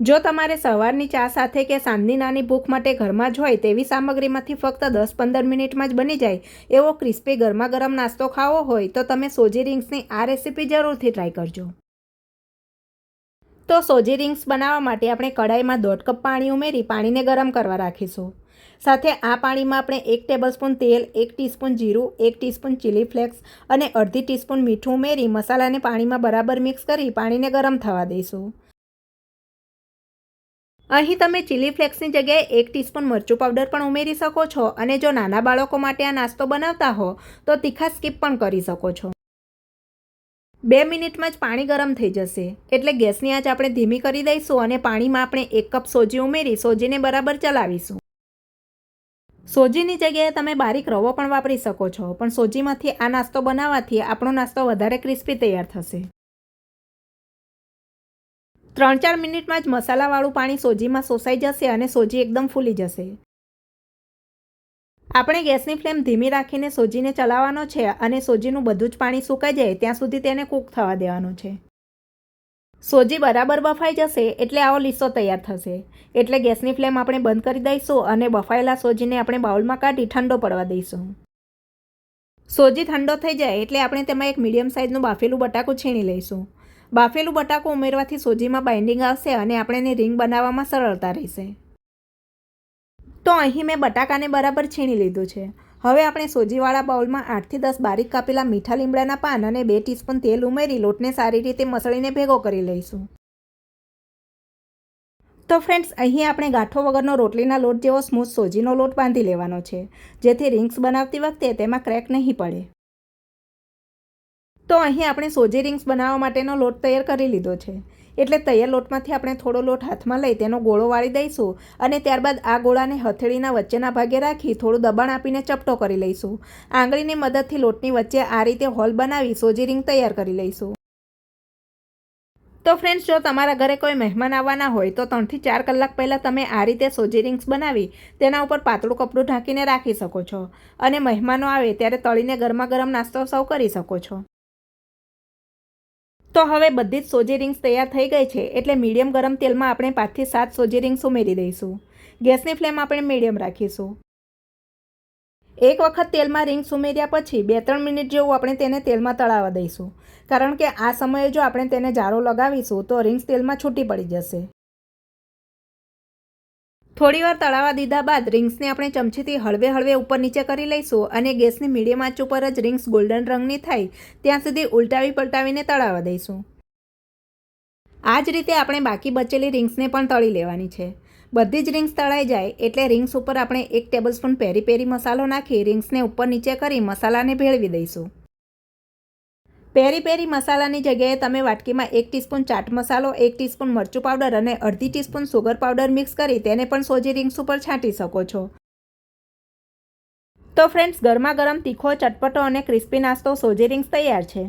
જો તમારે સવારની ચા સાથે કે સાંજની નાની ભૂખ માટે ઘરમાં જ હોય તેવી સામગ્રીમાંથી ફક્ત દસ પંદર મિનિટમાં જ બની જાય એવો ક્રિસ્પી ગરમા ગરમ નાસ્તો ખાવો હોય તો તમે સોજી રિંગ્સની આ રેસીપી જરૂરથી ટ્રાય કરજો. તો સોજી રિંગ્સ બનાવવા માટે આપણે કડાઈમાં દોઢ કપ પાણી ઉમેરી પાણીને ગરમ કરવા રાખીશું. સાથે આ પાણીમાં આપણે એક ટેબલસ્પૂન તેલ, એક ટીસ્પૂન જીરું, એક ટીસ્પૂન ચીલી ફ્લેક્સ અને અડધી ટીસ્પૂન મીઠું ઉમેરી મસાલાને પાણીમાં બરાબર મિક્સ કરી પાણીને ગરમ થવા દઈશું. અહીં તમે ચીલી ફ્લેક્સની જગ્યાએ એક ટીસ્પૂન મરચું પાવડર પણ ઉમેરી શકો છો અને જો નાના બાળકો માટે આ નાસ્તો બનાવતા હો, તો તીખા સ્કીપ પણ કરી શકો છો. બે મિનિટમાં જ પાણી ગરમ થઈ જશે. એટલે ગેસની આંચ આપણે ધીમી કરી દઈશું અને પાણીમાં આપણે એક કપ સોજી ઉમેરી સોજીને બરાબર ચલાવીશું. સોજીની જગ્યાએ તમે બારીક રવો પણ વાપરી શકો છો, પણ સોજીમાંથી આ નાસ્તો બનાવવાથી આપણો નાસ્તો વધારે ક્રિસ્પી તૈયાર થશે. ત્રણ ચાર મિનિટમાં જ મસાલાવાળું પાણી સોજીમાં સોસાઈ જશે અને સોજી એકદમ ફૂલી જશે. આપણે ગેસની ફ્લેમ ધીમી રાખીને સોજીને ચલાવવાનો છે અને સોજીનું બધું જ પાણી સુકાઈ જાય ત્યાં સુધી તેને કૂક થવા દેવાનું છે. સોજી બરાબર બફાઈ જશે એટલે આવો લીસો તૈયાર થશે. એટલે ગેસની ફ્લેમ આપણે બંધ કરી દઈશું અને બફાયેલા સોજીને આપણે બાઉલમાં કાઢી ઠંડો પડવા દઈશું. સોજી ઠંડો થઈ જાય એટલે આપણે તેમાં એક મીડિયમ સાઇઝનું બાફેલું બટાકું છીણી લઈશું. બાફેલું બટાકું ઉમેરવાથી સોજીમાં બાઇન્ડિંગ આવશે અને આપણે એને રીંગ બનાવવામાં સરળતા રહેશે. તો અહીં મેં બટાકાને બરાબર છીણી લીધું છે. હવે આપણે સોજીવાળા બાઉલમાં આઠથી દસ બારીક કાપેલા મીઠા લીમડાના પાન અને બે ટીસ્પૂન તેલ ઉમેરી લોટને સારી રીતે મસળીને ભેગો કરી લઈશું. તો ફ્રેન્ડ્સ અહીં આપણે ગાંઠો વગરનો રોટલીના લોટ જેવો સ્મૂથ સોજીનો લોટ બાંધી લેવાનો છે, જેથી રિંગ્સ બનાવતી વખતે તેમાં ક્રેક નહીં પડે. તો અહીં આપણે સોજી રિંગ્સ બનાવવા માટેનો લોટ તૈયાર કરી લીધો છે. એટલે તૈયાર લોટમાંથી આપણે થોડો લોટ હાથમાં લઈ તેનો ગોળો વાળી દઈશું અને ત્યારબાદ આ ગોળાને હથેળીના વચ્ચેના ભાગે રાખી થોડું દબાણ આપીને ચપટો કરી લઈશું. આંગળીની મદદથી લોટની વચ્ચે આ રીતે હોલ બનાવી સોજી રિંગ તૈયાર કરી લઈશું. તો ફ્રેન્ડ્સ, જો તમારા ઘરે કોઈ મહેમાન આવવાના હોય તો ત્રણથી ચાર કલાક પહેલાં તમે આ રીતે સોજી રિંગ્સ બનાવી તેના ઉપર પાતળું કપડું ઢાંકીને રાખી શકો છો અને મહેમાનો આવે ત્યારે તળીને ગરમા ગરમ નાસ્તો સર્વ કરી શકો છો. તો હવે બધી જ સોજી રિંગ્સ તૈયાર થઈ ગઈ છે એટલે મીડિયમ ગરમ તેલમાં આપણે પાંચથી સાત સોજી રિંગ્સ ઉમેરી દઈશું. ગેસની ફ્લેમ આપણે મીડિયમ રાખીશું. એક વખત તેલમાં રિંગ્સ ઉમેર્યા પછી બે ત્રણ મિનિટ જેવું આપણે તેને તેલમાં તળાવવા દઈશું. કારણ કે આ સમયે જો આપણે તેને જારો લગાવીશું તો રિંગ્સ તેલમાં છૂટી પડી જશે. થોડીવાર તળાવા દીધા બાદ રિંગ્સને આપણે ચમચીથી હળવે હળવે ઉપર નીચે કરી લઈશું અને ગેસની મીડિયમ આંચ ઉપર જ રિંગ્સ ગોલ્ડન રંગની થાય, ત્યાં સુધી ઉલટાવી પલટાવીને તળાવા દઈશું. આ જ રીતે આપણે બાકી બચેલી રિંગ્સને પણ તળી લેવાની છે. બધી જ રિંગ્સ તળાઈ જાય એટલે રિંગ્સ ઉપર આપણે એક ટેબલસ્પૂન પેરી પેરી મસાલો નાખી રિંગ્સને ઉપર નીચે કરી મસાલાને ભેળવી દઈશું. પેરી પેરી મસાલાની જગ્યાએ તમે વાટકીમાં એક ટીસ્પૂન ચાટ મસાલો, એક ટીસ્પૂન મરચું પાવડર અને અડધી ટીસ્પૂન સુગર પાવડર મિક્સ કરી તેને પણ સોજી રિંગ્સ ઉપર છાંટી શકો છો. તો ફ્રેન્ડ્સ ગરમા ગરમ તીખો, ચટપટો અને ક્રિસ્પી નાસ્તો સોજી રિંગ્સ તૈયાર છે.